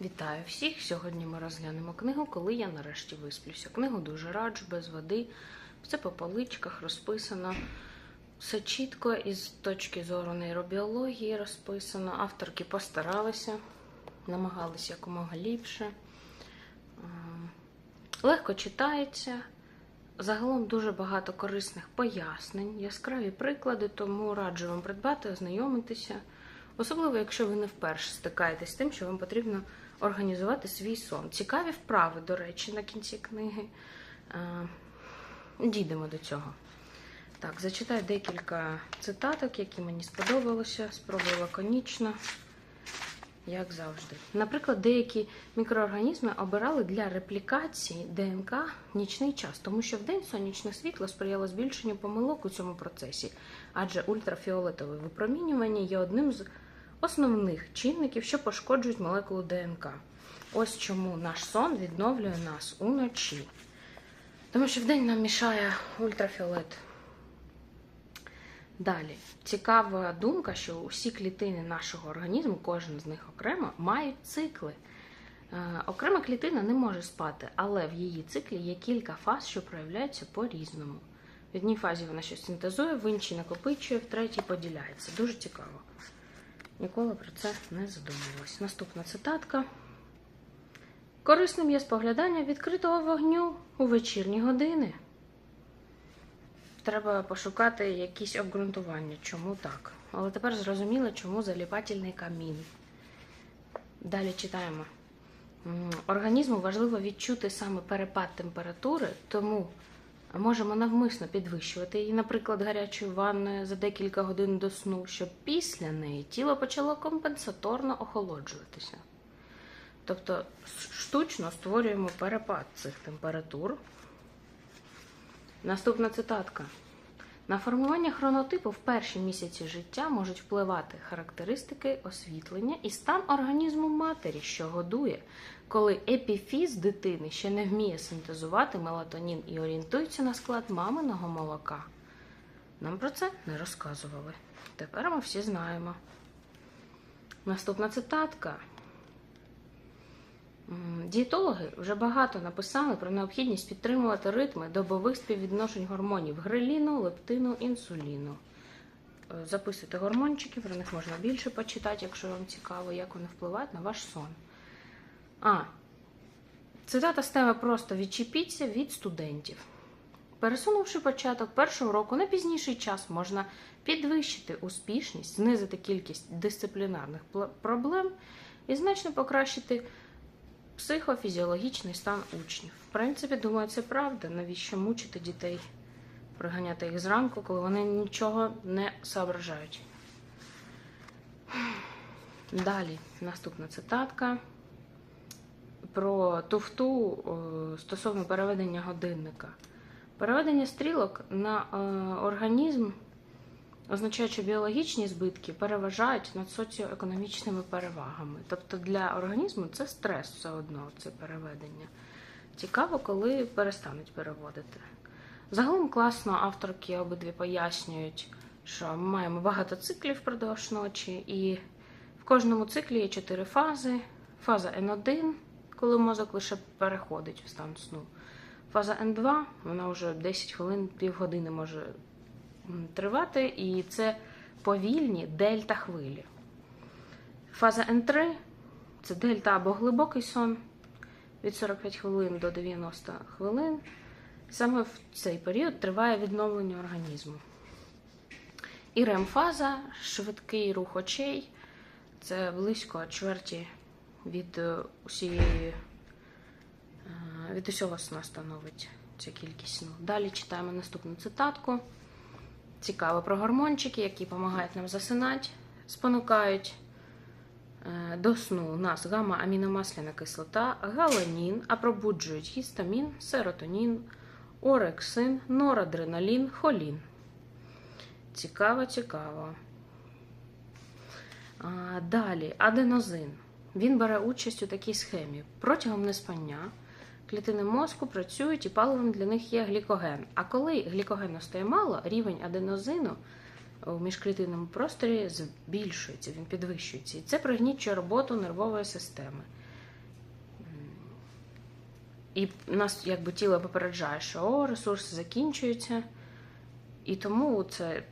Вітаю всіх! Сьогодні ми розглянемо книгу, коли я нарешті висплюся. Книгу дуже раджу, без води. Все по поличках розписано. Все чітко із точки зору нейробіології розписано. Авторки постаралися, намагалися якомога ліпше. Ем, Легко читається. Загалом дуже багато корисних пояснень, яскраві приклади, тому раджу вам придбати, ознайомитися. Особливо, якщо ви не вперше стикаєтесь з тим, що вам потрібно організувати свій сон. Цікаві вправи, до речі, на кінці книги. Е, Дійдемо до цього. Так, зачитаю декілька цитаток, які мені сподобалося. Спробую лаконічно, як завжди. Наприклад, деякі мікроорганізми обирали для реплікації ДНК нічний час, тому що вдень сонячне світло сприяло збільшенню помилок у цьому процесі, адже ультрафіолетове випромінювання є одним з основних чинників, що пошкоджують молекулу ДНК. Ось чому наш сон відновлює нас уночі. Тому що вдень нам мішає ультрафіолет. Далі, цікава думка, що усі клітини нашого організму, кожен з них окремо, мають цикли. Е, окрема клітина не може спати, але в її циклі є кілька фаз, що проявляються по-різному. В одній фазі вона щось синтезує, в іншій накопичує, в третій поділяється. Дуже цікаво. Ніколи про це не задумувалась. Наступна цитатка. Корисним є споглядання відкритого вогню у вечірні години. Треба пошукати якісь обґрунтування, чому так. Але тепер зрозуміло, чому заліпательний камін. Далі читаємо. Організму важливо відчути саме перепад температури, тому можемо навмисно підвищувати її, наприклад, гарячою ванною за декілька годин до сну, щоб після неї тіло почало компенсаторно охолоджуватися. Тобто штучно створюємо перепад цих температур. Наступна цитатка. На формування хронотипу в перші місяці життя можуть впливати характеристики освітлення і стан організму матері, що годує, коли епіфіз дитини ще не вміє синтезувати мелатонін і орієнтується на склад маминого молока. Нам про це не розказували. Тепер ми всі знаємо. Наступна цитатка. Дієтологи вже багато написали про необхідність підтримувати ритми добових співвідношень гормонів греліну, лептину, інсуліну. Е, Записуйте гормончики, про них можна більше почитати, якщо вам цікаво, як вони впливають на ваш сон. А, цитата з теми просто відчепіться від студентів. Пересунувши початок першого року на пізніший час, можна підвищити успішність, знизити кількість дисциплінарних проблем і значно покращити психофізіологічний стан учнів. В принципі, думаю, це правда. Навіщо мучити дітей, приганяти їх зранку, коли вони нічого не соображають. Далі, наступна цитатка про туфту е, стосовно переведення годинника. Переведення стрілок на е, організм означає, що біологічні збитки переважають над соціоекономічними перевагами. Тобто для організму це стрес все одно, це переведення. Цікаво, коли перестануть переводити. Загалом класно авторки обидві пояснюють, що ми маємо багато циклів впродовж ночі, і в кожному циклі є чотири фази. Фаза N1, коли мозок лише переходить в стан сну. Фаза N2, вона вже 10 хвилин, півгодини може тривати, і це повільні дельта хвилі. Фаза N3 це дельта або глибокий сон від 45 хвилин до 90 хвилин. Саме в цей період триває відновлення організму. І РЕМ-фаза швидкий рух очей. Це близько чверті від е, усієї е, від усього сна становить ця кількість сну. Далі читаємо наступну цитатку. Цікаво про гормончики, які допомагають нам засинати, спонукають е, до сну у нас гамма-аміномасляна кислота, галанін, а пробуджують гістамін, серотонін, орексин, норадреналін, холін. Цікаво, цікаво. Далі аденозин. Він бере участь у такій схемі. Протягом неспання клітини мозку працюють і паливом для них є глікоген. А коли глікогену стає мало, рівень аденозину у міжклітинному просторі збільшується, він підвищується. І це пригнічує роботу нервової системи. І нас якби тіло попереджає, що о, ресурси закінчуються. І тому це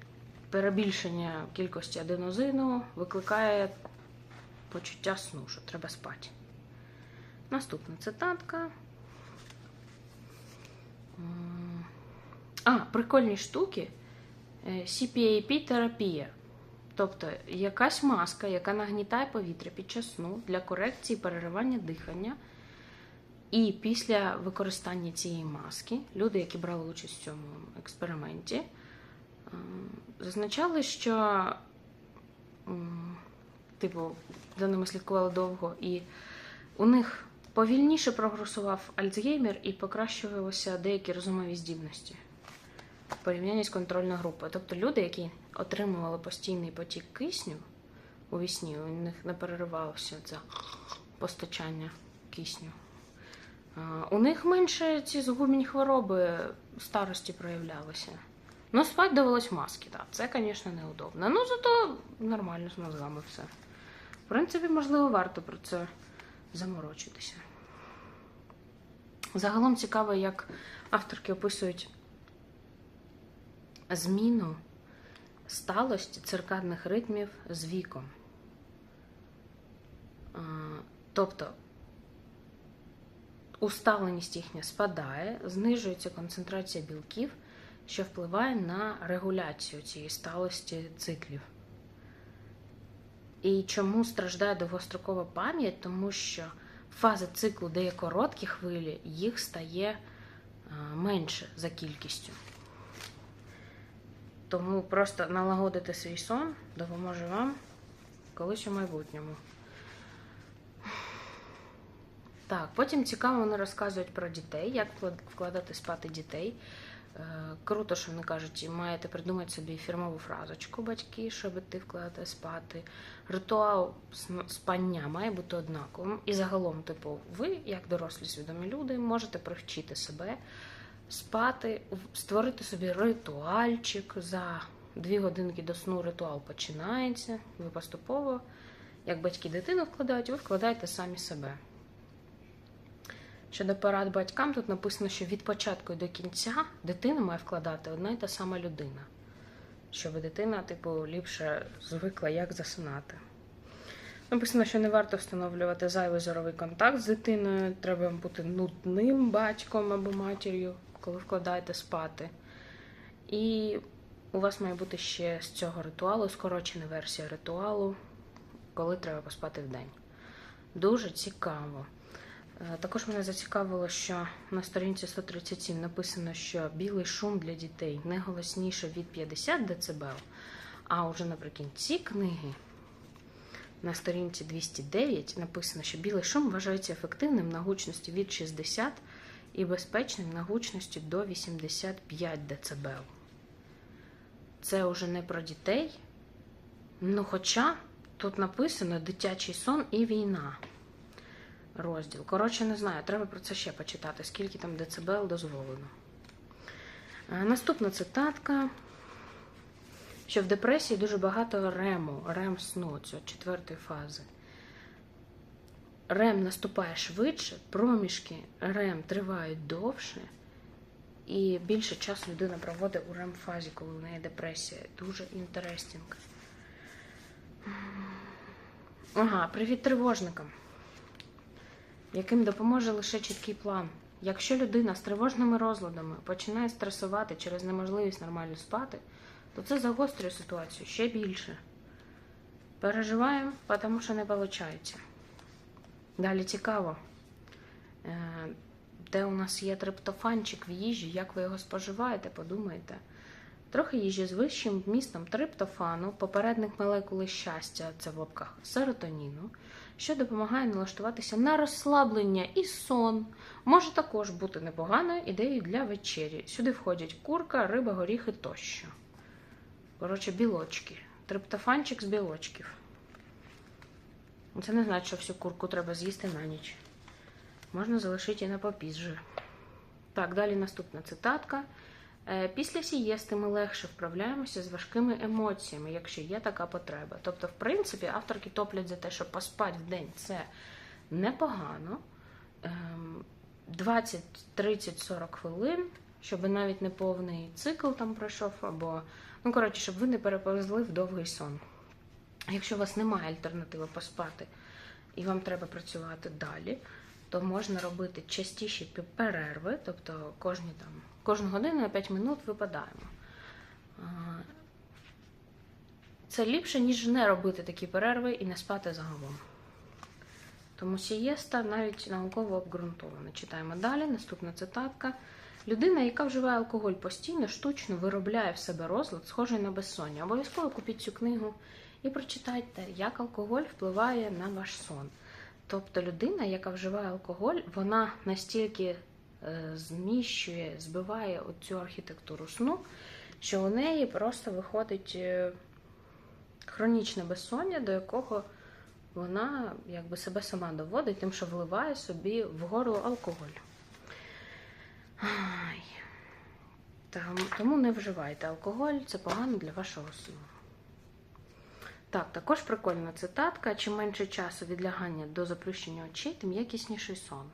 перебільшення кількості аденозину викликає почуття сну, що треба спати. Наступна цитатка. А, прикольні штуки. Е, CPAP-терапія. Тобто якась маска, яка нагнітає повітря під час сну для корекції переривання дихання. І після використання цієї маски люди, які брали участь в цьому експерименті, е, зазначали, що типу, за ними слідкували довго, і у них повільніше прогресував Альцгеймер і покращувалися деякі розумові здібності в порівнянні з контрольною групою. Тобто люди, які отримували постійний потік кисню у вісні, у них не переривалося це постачання кисню. У них менше ці згубні хвороби старості проявлялися. Ну, спать довелось маски, так. Це, звісно, неудобно. Ну, зато нормально з мозгами все. В принципі, можливо, варто про це заморочитися. Загалом цікаво, як авторки описують зміну сталості циркадних ритмів з віком. Тобто усталеність їхня спадає, знижується концентрація білків, що впливає на регуляцію цієї сталості циклів. І чому страждає довгострокова пам'ять? Тому що фази циклу, де є короткі хвилі, їх стає менше за кількістю. Тому просто налагодити свій сон допоможе вам колись у майбутньому. Так, потім цікаво, вони розказують про дітей, як вкладати спати дітей. Е, Круто, що вони кажуть, маєте придумати собі фірмову фразочку батьки, щоб ти вкладати спати. Ритуал спання має бути однаковим. І загалом, типу, ви, як дорослі свідомі люди, можете привчити себе спати, створити собі ритуальчик за дві годинки до сну ритуал починається. Ви поступово, як батьки дитину вкладають, ви вкладаєте самі себе. Щодо порад батькам, тут написано, що від початку до кінця дитину має вкладати одна і та сама людина, щоб дитина, типу, ліпше звикла, як засинати. Написано, що не варто встановлювати зайвий зоровий контакт з дитиною, треба бути нудним батьком або матір'ю, коли вкладаєте спати. І у вас має бути ще з цього ритуалу скорочена версія ритуалу, коли треба поспати в день. Дуже цікаво. Е, Також мене зацікавило, що на сторінці 137 написано, що білий шум для дітей не голосніше від 50 дБ, а вже наприкінці книги на сторінці 209 написано, що білий шум вважається ефективним на гучності від 60 і безпечним на гучності до 85 дБ. Це вже не про дітей. Ну, хоча тут написано дитячий сон і війна розділ. Коротше, не знаю, треба про це ще почитати, скільки там децибел дозволено. Е, Наступна цитатка. Що в депресії дуже багато рему, рем сну, цього четвертої фази. Рем наступає швидше, проміжки рем тривають довше, і більше часу людина проводить у рем-фазі, коли в неї депресія. Дуже інтерестінг. Ага, привіт тривожникам яким допоможе лише чіткий план. Якщо людина з тривожними розладами починає стресувати через неможливість нормально спати, то це загострює ситуацію ще більше. Переживаємо, тому що не виходить. Далі цікаво, е, де у нас є триптофанчик в їжі, як ви його споживаєте, подумайте. Трохи їжі з вищим вмістом триптофану, попередник молекули щастя, це в лапках серотоніну, що допомагає налаштуватися на розслаблення і сон. Може також бути непоганою ідеєю для вечері. Сюди входять курка, риба, горіхи тощо. Коротше, білочки. Триптофанчик з білочків. Це не значить, що всю курку треба з'їсти на ніч. Можна залишити і на попізже. Так, далі наступна цитатка. Е, Після сієсти ми легше вправляємося з важкими емоціями, якщо є така потреба. Тобто, в принципі, авторки топлять за те, що поспати в день це непогано. Ем, 20, 30, 40 хвилин, щоб навіть не повний цикл там пройшов, або, ну, коротше, щоб ви не переповзли в довгий сон. Якщо у вас немає альтернативи поспати і вам треба працювати далі, то можна робити частіші перерви, тобто кожні там, кожну годину на 5 минут випадаємо. Це ліпше, ніж не робити такі перерви і не спати загалом. Тому сієста навіть науково обґрунтована. Читаємо далі. Наступна цитатка. Людина, яка вживає алкоголь постійно, штучно виробляє в себе розлад, схожий на безсоння. Обов'язково купіть цю книгу і прочитайте, як алкоголь впливає на ваш сон. Тобто людина, яка вживає алкоголь, вона настільки е, зміщує, збиває цю архітектуру сну, що у неї просто виходить е, хронічне безсоння, до якого вона якби себе сама доводить, тим, що вливає собі в горло алкоголь. Ай. Тому не вживайте алкоголь, це погано для вашого сну. Так, також прикольна цитатка. Чим менше часу від лягання до заплющення очей, тим якісніший сон.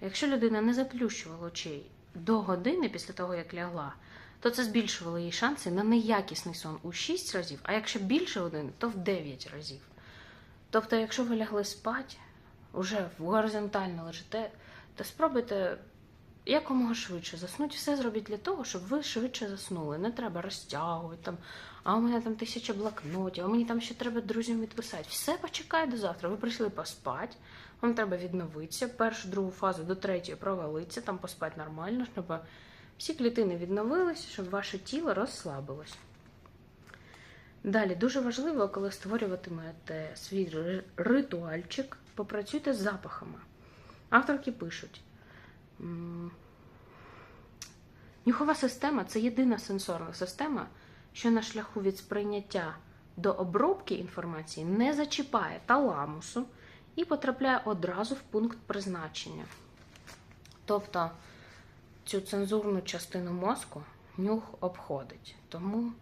Якщо людина не заплющувала очей до години після того, як лягла, то це збільшувало її шанси на неякісний сон у 6 разів, а якщо більше години, то в 9 разів. Тобто, якщо ви лягли спати, уже горизонтально лежите, то спробуйте якомога швидше заснути. Все зробіть для того, щоб ви швидше заснули. Не треба розтягувати там, а у мене там тисяча блокнотів, а мені там ще треба друзям відписати. Все почекай до завтра. Ви прийшли поспати, вам треба відновитися, першу, другу фазу до третьої провалитися, там поспати нормально, щоб всі клітини відновилися, щоб ваше тіло розслабилось. Далі дуже важливо, коли створюватимете свій ритуальчик, попрацюйте з запахами. Авторки пишуть. Нюхова система це єдина сенсорна система, що на шляху від сприйняття до обробки інформації не зачіпає таламусу і потрапляє одразу в пункт призначення. Тобто цю цензурну частину мозку нюх обходить. Тому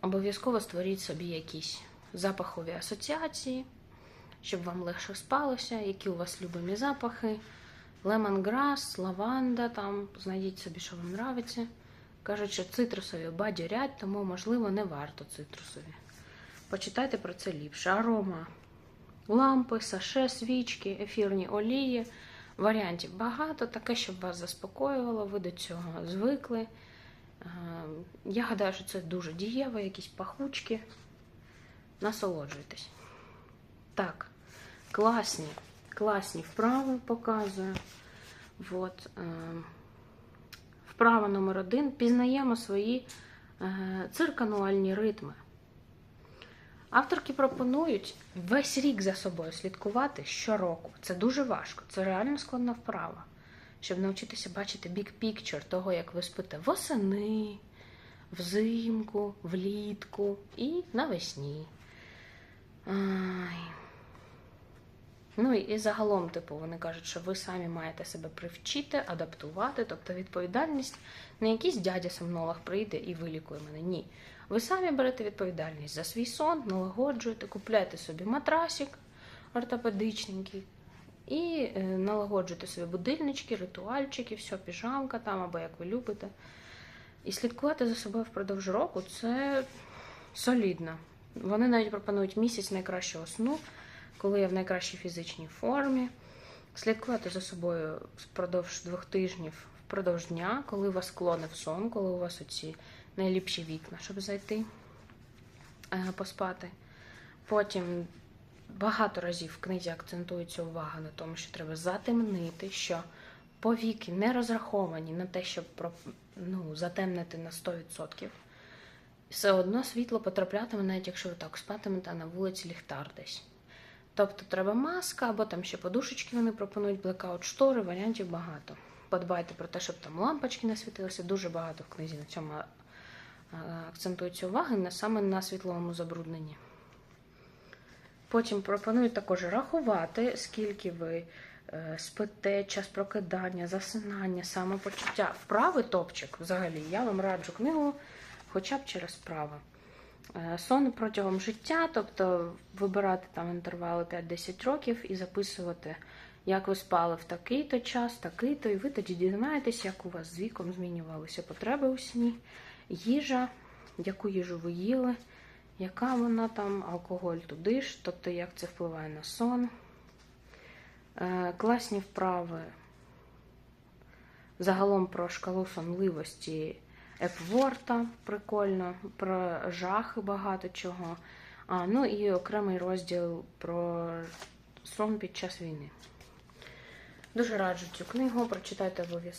обов'язково створіть собі якісь запахові асоціації, щоб вам легше спалося, які у вас любимі запахи. Лемонграс, лаванда, там знайдіть собі, що вам нравиться. Кажуть, що цитрусові бадьорять, тому, можливо, не варто цитрусові. Почитайте про це ліпше. Арома, лампи, саше, свічки, ефірні олії. Варіантів багато, таке, щоб вас заспокоювало, ви до цього звикли. Е, Я гадаю, що це дуже дієво, якісь пахучки. Насолоджуйтесь. Так, класні, класні вправи показую. От, е, вправа номер один. Пізнаємо свої е, циркануальні ритми. Авторки пропонують весь рік за собою слідкувати щороку. Це дуже важко, це реально складна вправа. Щоб навчитися бачити picture того, як ви спите восени, взимку, влітку і навесні. Ай. Ну і, загалом, типу, вони кажуть, що ви самі маєте себе привчити, адаптувати, тобто відповідальність не якийсь дядя сомнолог прийде і вилікує мене. Ні. Ви самі берете відповідальність за свій сон, налагоджуєте, купляєте собі матрасик ортопедичненький і е, налагоджуєте собі будильнички, ритуальчики, все, піжамка там або як ви любите. І слідкувати за собою впродовж року це солідно. Вони навіть пропонують місяць найкращого сну, коли я в найкращій фізичній формі. Слідкувати за собою впродовж двох тижнів, впродовж дня, коли у вас клони в сон, коли у вас оці найліпші вікна, щоб зайти е, поспати. Потім багато разів в книзі акцентується увага на тому, що треба затемнити, що повіки не розраховані на те, щоб ну, затемнити на 100%. Все одно світло потраплятиме, навіть якщо ви так спатимете, на вулиці ліхтар десь. Тобто треба маска, або там ще подушечки вони пропонують, блекаут штори, варіантів багато. Подбайте про те, щоб там лампочки не світилися. Дуже багато в книзі на цьому е, акцентується увага саме на світловому забрудненні. Потім пропонують також рахувати, скільки ви е, спите, час прокидання, засинання, самопочуття. Вправи топчик взагалі. Я вам раджу книгу хоча б через вправи. Е, Сон протягом життя, тобто вибирати там інтервали 5-10 років і записувати, як ви спали в такий-то час, такий-то, і ви тоді дізнаєтесь, як у вас з віком змінювалися потреби у сні, їжа, яку їжу ви їли, яка вона там, алкоголь туди ж, тобто як це впливає на сон. Е, класні вправи загалом про шкалу сонливості Епворта, прикольно, про жахи багато чого. А, ну і окремий розділ про сон під час війни. Дуже раджу цю книгу, прочитайте обов'язково.